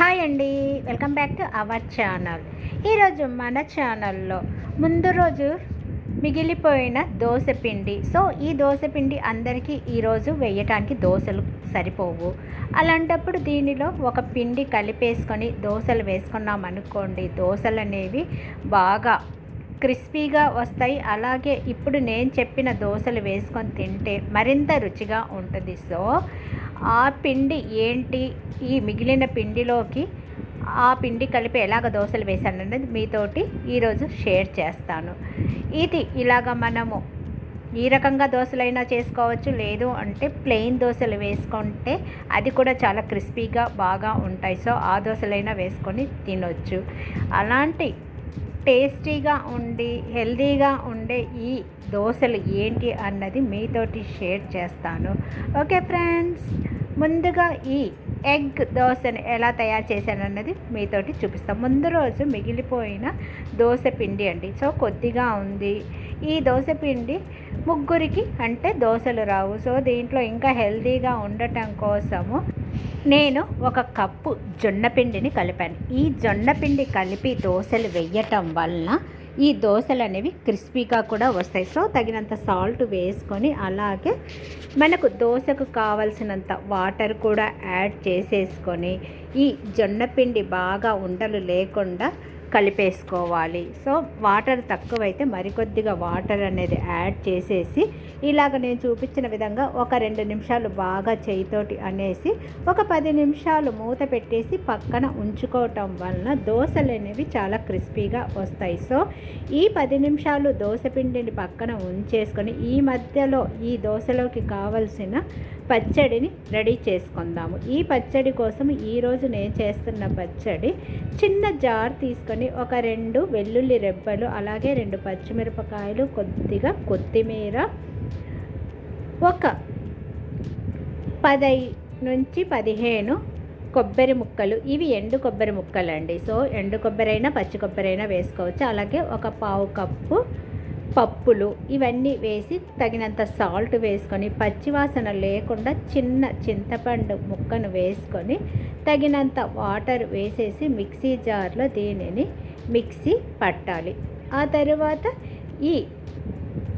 Hi అండి. Welcome back to our channel. ఈరోజు మన ఛానల్లో ముందు రోజు మిగిలిపోయిన దోశ పిండి. సో ఈ దోశ పిండి అందరికీ ఈరోజు వేయటానికి దోశలు సరిపోవు. అలాంటప్పుడు దీనిలో ఒక పిండి కలిపేసుకొని దోశలు వేసుకున్నాం అనుకోండి దోశలు అనేవి బాగా క్రిస్పీగా వస్తాయి. అలాగే ఇప్పుడు నేను చెప్పిన దోశలు వేసుకొని తింటే మరింత రుచిగా ఉంటుంది. సో ఆ పిండి ఏంటి? ఈ మిగిలిన పిండిలోకి ఆ పిండి కలిపి ఎలాగ దోశలు వేశాను అనేది మీతోటి ఈరోజు షేర్ చేస్తాను. ఇది ఇలాగ మనము ఈ రకంగా దోశలైనా చేసుకోవచ్చు. లేదు అంటే ప్లెయిన్ దోశలు వేసుకుంటే అది కూడా చాలా క్రిస్పీగా బాగా ఉంటాయి. సో ఆ దోశలైనా వేసుకొని తినొచ్చు. అలాంటి టేస్టీగా ఉండి హెల్తీగా ఉండే ఈ దోశలు ఏంటి అన్నది మీతోటి షేర్ చేస్తాను. ఓకే ఫ్రెండ్స్ ముందుగా ఈ ఎగ్ దోశని ఎలా తయారు చేశాను అన్నది మీతోటి చూపిస్తాం ముందు రోజు మిగిలిపోయిన దోశ పిండి అండి. సో కొద్దిగా ఉంది. ఈ దోశ పిండి ముగ్గురికి అంటే దోశలు రావు. సో దీంట్లో ఇంకా హెల్తీగా ఉండటం కోసము నేను ఒక కప్పు జొన్నపిండిని కలిపాను. ఈ జొన్నపిండి కలిపి దోశలు వేయటం వలన ఈ దోశలు అనేవి క్రిస్పీగా కూడా వస్తాయి. సో తగినంత సాల్ట్ వేసుకొని అలాగే మనకు దోశకు కావలసినంత వాటర్ కూడా యాడ్ చేసేసుకొని ఈ జొన్నపిండి బాగా ఉండలు లేకుండా కలిపేసుకోవాలి. సో వాటర్ తక్కువైతే మరికొద్దిగా వాటర్ అనేది యాడ్ చేసేసి ఇలాగ నేను చూపించిన విధంగా ఒక రెండు నిమిషాలు బాగా చేయితోటి అనేసి ఒక పది నిమిషాలు మూత పెట్టేసి పక్కన ఉంచుకోవటం వలన దోశలు అనేవి చాలా క్రిస్పీగా వస్తాయి. సో ఈ పది నిమిషాలు దోశ పిండిని పక్కన ఉంచేసుకొని ఈ మధ్యలో ఈ దోశలోకి కావలసిన పచ్చడిని రెడీ చేసుకుందాము. ఈ పచ్చడి కోసం ఈరోజు నేను చేస్తున్న పచ్చడి చిన్న జార్ తీసుకొని ఒక రెండు వెల్లుల్లి రెబ్బలు అలాగే రెండు పచ్చిమిరపకాయలు కొద్దిగా కొత్తిమీర ఒక పదై నుంచి పదిహేను కొబ్బరి ముక్కలు. ఇవి ఎండు కొబ్బరి ముక్కలు అండి సో ఎండు కొబ్బరి అయినా పచ్చి కొబ్బరి అయినా వేసుకోవచ్చు. అలాగే ఒక పావు కప్పు పప్పులు ఇవన్నీ వేసి తగినంత సాల్ట్ వేసుకొని పచ్చివాసన లేకుండా చిన్న చింతపండు ముక్కను వేసుకొని తగినంత వాటర్ వేసేసి మిక్సీ జార్లో దీనిని? మిక్సీ పట్టాలి. ఆ తర్వాత ఈ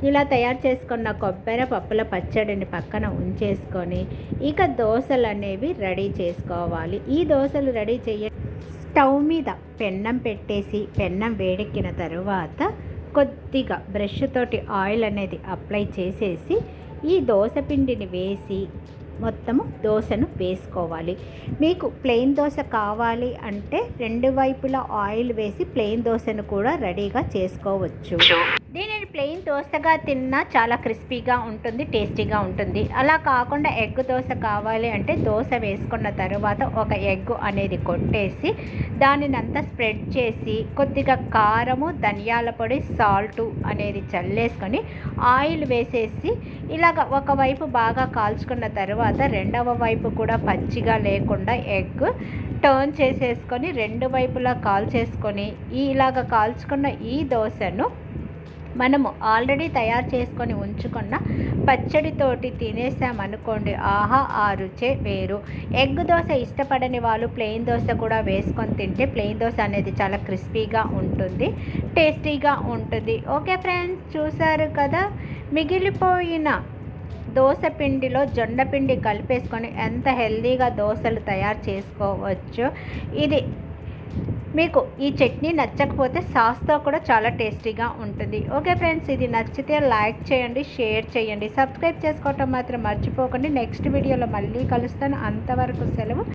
ఇలా తయారు చేసుకున్న కొబ్బరి పప్పుల పచ్చడిని పక్కన ఉంచేసుకొని ఇక దోశలు అనేవి రెడీ చేసుకోవాలి. ఈ దోశలు రెడీ చేయ స్టవ్ మీద పెన్నం పెట్టేసి పెన్నం వేడెక్కిన తరువాత కొద్దిగా బ్రష్ తోటి ఆయిల్ అనేది అప్లై చేసేసి ఈ దోశ పిండిని వేసి మొత్తము దోశను వేసుకోవాలి. మీకు ప్లెయిన్ దోశ కావాలి అంటే రెండు వైపులా ఆయిల్ వేసి ప్లెయిన్ దోశను కూడా రెడీగా చేసుకోవచ్చు. దీనిని ప్లెయిన్ దోశగా తిన్నా చాలా క్రిస్పీగా ఉంటుంది టేస్టీగా ఉంటుంది. అలా కాకుండా ఎగ్ దోశ కావాలి అంటే దోశ వేసుకున్న తర్వాత ఒక ఎగ్ అనేది కొట్టేసి దానిని అంతా స్ప్రెడ్ చేసి కొద్దిగా కారము ధనియాల పొడి సాల్టు అనేది చల్లేసుకొని ఆయిల్ వేసేసి ఇలాగ ఒకవైపు బాగా కాల్చుకున్న తర్వాత రెండవ వైపు కూడా పచ్చిగా లేకుండా ఎగ్ టర్న్ చేసేసుకొని రెండు వైపులా కాల్ చేసుకొని ఇలాగ కాల్చుకున్న ఈ దోశను మనము ఆల్రెడీ తయారు చేసుకొని ఉంచుకున్న పచ్చడితోటి తినేసామనుకోండి ఆహా ఆ రుచే వేరు. ఎగ్ దోశ ఇష్టపడని వాళ్ళు ప్లెయిన్ దోశ కూడా వేసుకొని తింటే ప్లెయిన్ దోశ అనేది చాలా క్రిస్పీగా ఉంటుంది టేస్టీగా ఉంటుంది. ఓకే ఫ్రెండ్స్ చూసారు కదా? మిగిలిపోయిన దోశ పిండిలో జొండ పిండి కలిపేసుకొని ఎంత హెల్దీగా దోశలు తయారు చేసుకోవచ్చు. ఇది మీకు ఈ చట్నీ నచ్చకపోతే సాస్తో కూడా చాలా టేస్టీగా ఉంటుంది. ఓకే ఫ్రెండ్స్ ఇది నచ్చితే లైక్ చేయండి షేర్ చేయండి. సబ్స్క్రైబ్ చేసుకోవటం మాత్రం మర్చిపోకండి. నెక్స్ట్ వీడియోలో మళ్ళీ కలుస్తాను. అంతవరకు సెలవు.